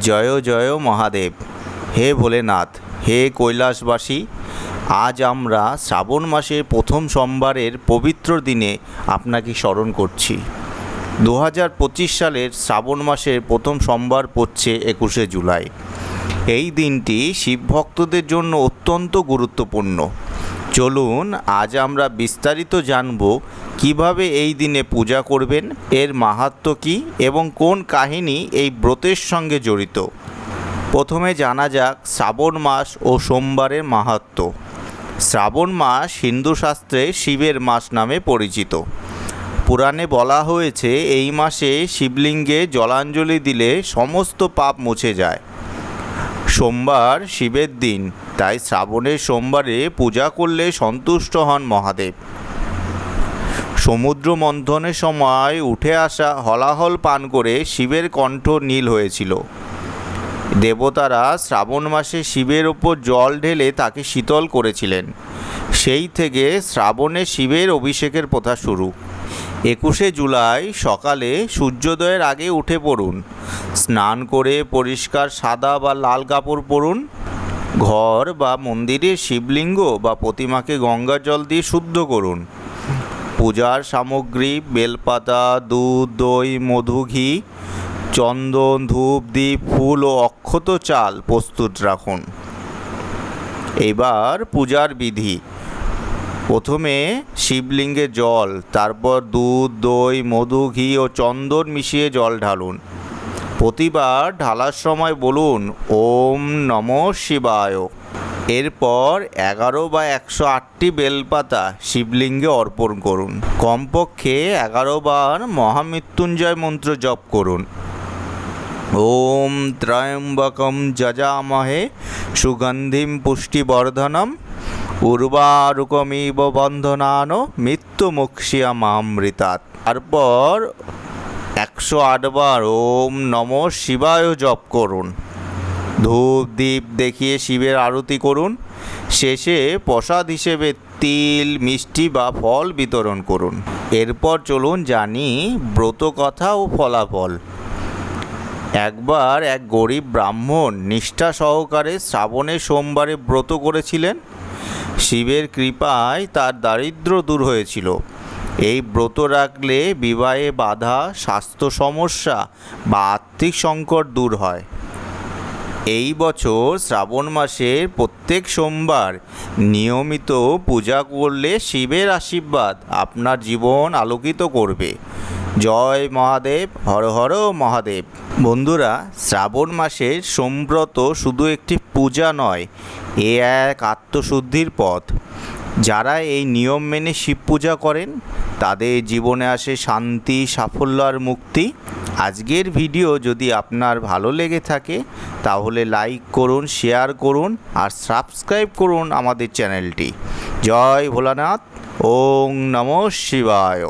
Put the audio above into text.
জয় জয় মহাদেব। হে ভোলেনাথ, হে কৈলাসবাসী, আজ আমরা শ্রাবণ মাসের প্রথম সোমবারের পবিত্র দিনে আপনাকে স্মরণ করছি। দু হাজার পঁচিশ সালের শ্রাবণ মাসের প্রথম সোমবার পড়ছে একুশে জুলাই। এই দিনটি শিব ভক্তদের জন্য অত্যন্ত গুরুত্বপূর্ণ। চলুন, আজ আমরা বিস্তারিত জানব কীভাবে এই দিনে পূজা করবেন, এর মাহাত্ম্য কী এবং কোন কাহিনী এই ব্রতের সঙ্গে জড়িত? প্রথমে জানা যাক শ্রাবণ মাস ও সোমবারের মাহাত্ম্য শ্রাবণ মাস হিন্দু শাস্ত্রে শিবের মাস নামে পরিচিত। পুরাণে বলা হয়েছে, এই মাসে শিবলিঙ্গে জলাঞ্জলি দিলে সমস্ত পাপ মুছে যায়। সোমবার শিবের দিন, তাই শ্রাবণের সোমবারে পূজা করলে সন্তুষ্ট হন মহাদেব। সমুদ্র মন্থনের সময় উঠে আসা হলাহল পান করে শিবের কণ্ঠ নীল হয়েছিল। দেবতারা শ্রাবণ মাসে শিবের ওপর জল ঢেলে তাকে শীতল করেছিলেন। সেই থেকে শ্রাবণে শিবের অভিষেকের প্রথা শুরু। একুশে জুলাই সকালে সূর্যোদয়ের আগে উঠে পড়ুন। স্নান করে পরিষ্কার সাদা বা লাল কাপড় পরুন। ঘর বা মন্দিরের শিবলিঙ্গ বা প্রতিমাকে গঙ্গা জল দিয়ে শুদ্ধ করুন। পূজার সামগ্রী, বেলপাতা, দুধ, দই, মধু, ঘি, চন্দন, ধূপ, দ্বীপ, ফুল ও অক্ষত চাল প্রস্তুত রাখুন। এবার পূজার বিধি। প্রথমে শিবলিঙ্গে জল, তারপর দুধ, দই, মধু, ঘি ও চন্দন মিশিয়ে জল ঢালুন। প্রতিবার ঢালার সময় বলুন, ওম নম শিবায়। এরপর এগারো বা একশো আটটি বেলপাতা শিবলিঙ্গে অর্পণ করুন। কমপক্ষে এগারো বার মহামৃত্যুঞ্জয় মন্ত্র জপ করুন। ওম ত্রয়ম্বকম যজামহে সুগন্ধিম পুষ্টিবর্ধনম উর্বারুকমিব বন্ধনানো মৃত্যুমুক্ষিয়ামামৃতাৎ তারপর একশো আটবার ওম নম শিবায় জপ করুন। ধূপ দ্বীপ দেখিয়ে শিবের আরতি করুন। শেষে প্রসাদ হিসেবে তিল, মিষ্টি বা ফল বিতরণ করুন। এরপর চলুন জানি ব্রত কথা ও ফলাফল। একবার এক গরিব ব্রাহ্মণ নিষ্ঠা সহকারে শ্রাবণের সোমবারে ব্রত করেছিলেন। শিবের কৃপায় তার দারিদ্র্য দূর হয়েছিল। এই ব্রত রাখলে বিবাহে বাধা, স্বাস্থ্য সমস্যা বা আর্থিক সংকট দূর হয়। এই বছর শ্রাবণ মাসের প্রত্যেক সোমবার নিয়মিত পূজা করলে শিবের আশীর্বাদ আপনার জীবন আলোকিত করবে। জয় মহাদেব, হর হর মহাদেব। বন্ধুরা, শ্রাবণ মাসের সোমব্রত শুধু একটি পূজা নয়, এ এক আত্মশুদ্ধির পথ। যারা এই নিয়ম মেনে শিব পূজা করেন, তাদের জীবনে আসে শান্তি, সাফল্য আর মুক্তি। আজকের ভিডিও যদি আপনার ভালো লেগে থাকে তাহলে লাইক করুন শেয়ার করুন আর সাবস্ক্রাইব করুন আমাদের চ্যানেলটি জয় ভোলানাথ ওং নমঃ শিবায়।